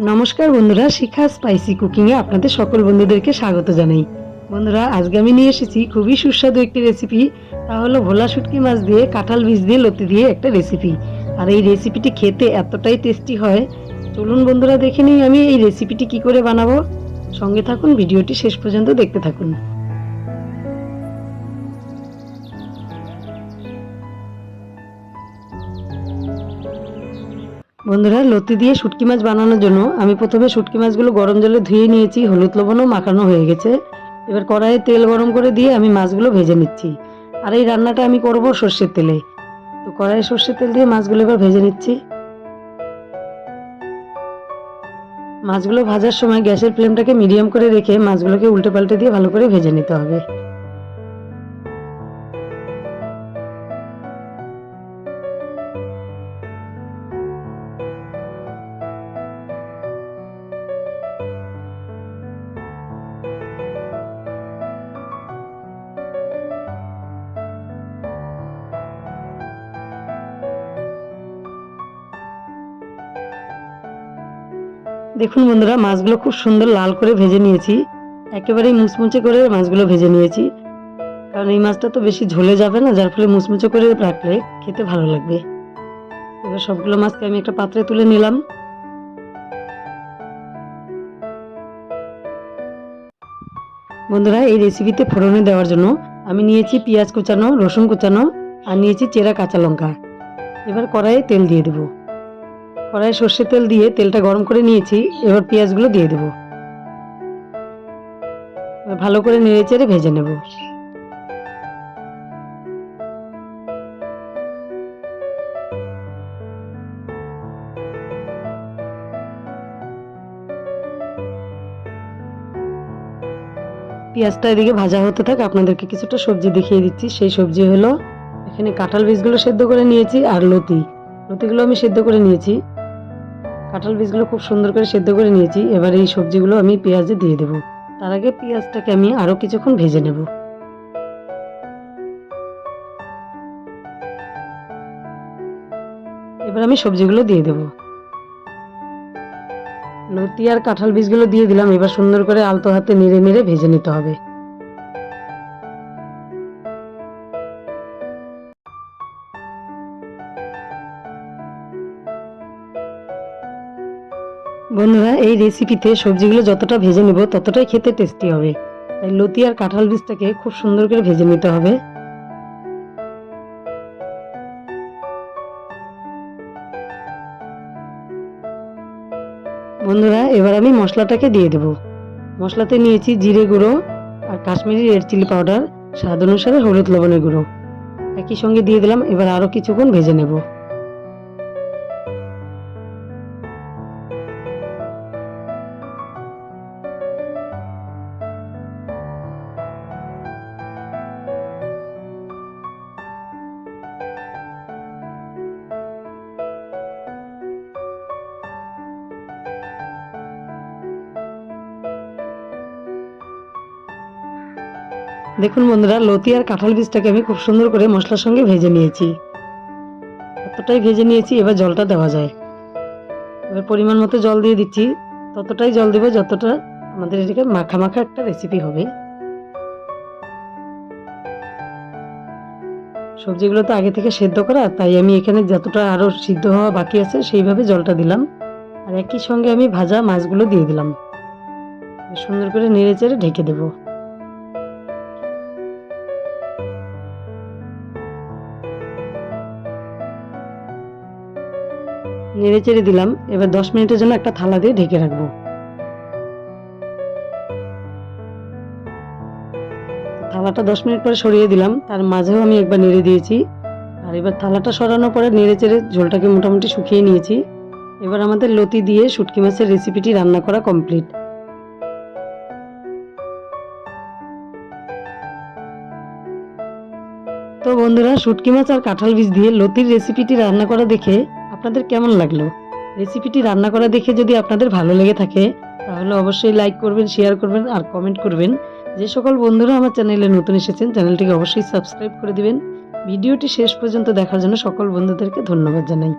নমস্কার বন্ধুরা, শিখা স্পাইসি কুকিংয়ে আপনাদের সকল বন্ধুদেরকে স্বাগত জানাই। বন্ধুরা, আজকে আমি নিয়ে এসেছি খুবই সুস্বাদু একটি রেসিপি তা হলো ভোলা শুটকি মাছ দিয়ে, কাঁঠাল বীজ দিয়ে, লতি দিয়ে একটা রেসিপি আর এই রেসিপিটি খেতে এতটাই টেস্টি হয়। চলুন বন্ধুরা, দেখে নিই আমি এই রেসিপিটি কি করে বানাবো। সঙ্গে থাকুন, ভিডিওটি শেষ পর্যন্ত দেখতে থাকুন। বন্ধুরা, লতি দিয়ে শুটকি মাছ বানানোর জন্য আমি প্রথমে শুটকি মাছগুলো গরম জলে ধুয়ে নিয়েছি, হলুদ লবণও মাখানো হয়ে গেছে। এবার কড়াইয়ে তেল গরম করে দিয়ে আমি মাছগুলো ভেজে নিচ্ছি। আর এই রান্নাটা আমি করব সর্ষের তেলে। তো কড়াইয়ে সর্ষের তেল দিয়ে মাছগুলো এবার ভেজে নিচ্ছি। মাছগুলো ভাজার সময় গ্যাসের ফ্লেমটাকে মিডিয়াম করে রেখে মাছগুলোকে উল্টে পাল্টে দিয়ে ভালো করে ভেজে নিতে হবে। দেখুন বন্ধুরা, মাছগুলো খুব সুন্দর লাল করে ভেজে নিয়েছি। একেবারেই মুচমুচে করে মাছগুলো ভেজে নিয়েছি। কারণ এই মাছটা তো বেশি ঝোলে যাবে না, যার ফলে মুচমুচে করে রাখলে খেতে ভালো লাগবে। এবার সবগুলো মাছকে আমি একটা পাত্রে তুলে নিলাম। বন্ধুরা, এই রেসিপিতে ফোড়নে দেওয়ার জন্য আমি নিয়েছি পেঁয়াজ কুচানো, রসুন কুচানো আর নিয়েছি চেরা কাঁচা লঙ্কা। এবার কড়াইয়ে তেল দিয়ে দেবো। কড়াইয়ে সর্ষের তেল দিয়ে তেলটা গরম করে নিয়েছি, এবার পেঁয়াজগুলো দিয়ে দেবো। ভালো করে নেড়ে চেড়ে ভেজে নেব। পেঁয়াজটা এদিকে ভাজা হতে থাক, আপনাদেরকে কিছুটা সবজি দেখিয়ে দিচ্ছি। সেই সবজি হলো, এখানে কাঁঠাল বীজগুলো সেদ্ধ করে নিয়েছি আর লতি। লতিগুলো আমি সেদ্ধ করে নিয়েছি। কাঁঠাল বীজগুলো খুব সুন্দর করে সেদ্ধ করে নিয়েছি। এবার এই সবজিগুলো আমি পেঁয়াজে দিয়ে দেবো। তার আগে পেঁয়াজটাকে আমি আরও কিছুক্ষণ ভেজে নেব। এবার আমি সবজিগুলো দিয়ে দেবো। লতি আর কাঁঠাল বীজগুলো দিয়ে দিলাম। এবার সুন্দর করে আলতো হাতে নেড়ে নেড়ে ভেজে নিতে হবে। বন্ধুরা, এই রেসিপিতে সবজিগুলো যতটা ভেজে নেব, ততটাই খেতে টেস্টি হবে। তাই লতি আর কাঁঠাল বীজটাকে খুব সুন্দর করে ভেজে নিতে হবে। বন্ধুরা, এবার আমি মশলাটাকে দিয়ে দেব। মশলাতে নিয়েছি জিরে গুঁড়ো আর কাশ্মীরি রেড চিলি পাউডার। স্বাদ অনুসারে হলুদ লবণের গুঁড়ো। একই সঙ্গে দিয়ে দিলাম, এবার আরও কিছুক্ষণ ভেজে নেব। দেখুন বন্ধুরা, লতি আর কাঁঠাল বীজটাকে আমি খুব সুন্দর করে মশলার সঙ্গে ভেজে নিয়েছি। এতটাই ভেজে নিয়েছি, এবার জলটা দেওয়া যায়। এবার পরিমাণ মতো জল দিয়ে দিচ্ছি। ততটাই জল দেবো যতটা আমাদের এদিকে মাখা মাখা একটা রেসিপি হবে। সবজিগুলো তো আগে থেকে সেদ্ধ করা, তাই আমি এখানে যতটা আরও সিদ্ধ হওয়া বাকি আছে, সেইভাবে জলটা দিলাম। আর একই সঙ্গে আমি ভাজা মাছগুলো দিয়ে দিলাম। সুন্দর করে নেড়ে চেড়ে ঢেকে দেবো। নেড়ে চেড়ে দিলাম। এবার দশ মিনিটের জন্য একটা থালা দিয়ে ঢেকে রাখব। থালাটা দশ মিনিট পরে সরিয়ে দিলাম। তার মাঝেও আমি একবার নেড়ে দিয়েছি। আর এবার থালাটা সরানোর পরে নেড়ে চেড়ে ঝোলটাকে মোটামুটি শুকিয়ে নিয়েছি। এবার আমাদের লতি দিয়ে শুটকি মাছের রেসিপিটি রান্না করা কমপ্লিট তো বন্ধুরা, শুটকি মাছ আর কাঁঠাল বীজ দিয়ে লতির রেসিপিটি রান্না করা দেখে আপনাদের কেমন লাগল? রেসিপিটি রান্না করা দেখে যদি আপনাদের ভালো লেগে থাকে, তাহলে অবশ্যই লাইক করবেন শেয়ার করবেন আর কমেন্ট করবেন। যে সকল বন্ধুরা আমার চ্যানেলে নতুন এসেছেন, চ্যানেলটিকে অবশ্যই সাবস্ক্রাইব করে দিবেন। ভিডিওটি শেষ পর্যন্ত দেখার জন্য সকল বন্ধুদেরকে ধন্যবাদ জানাই।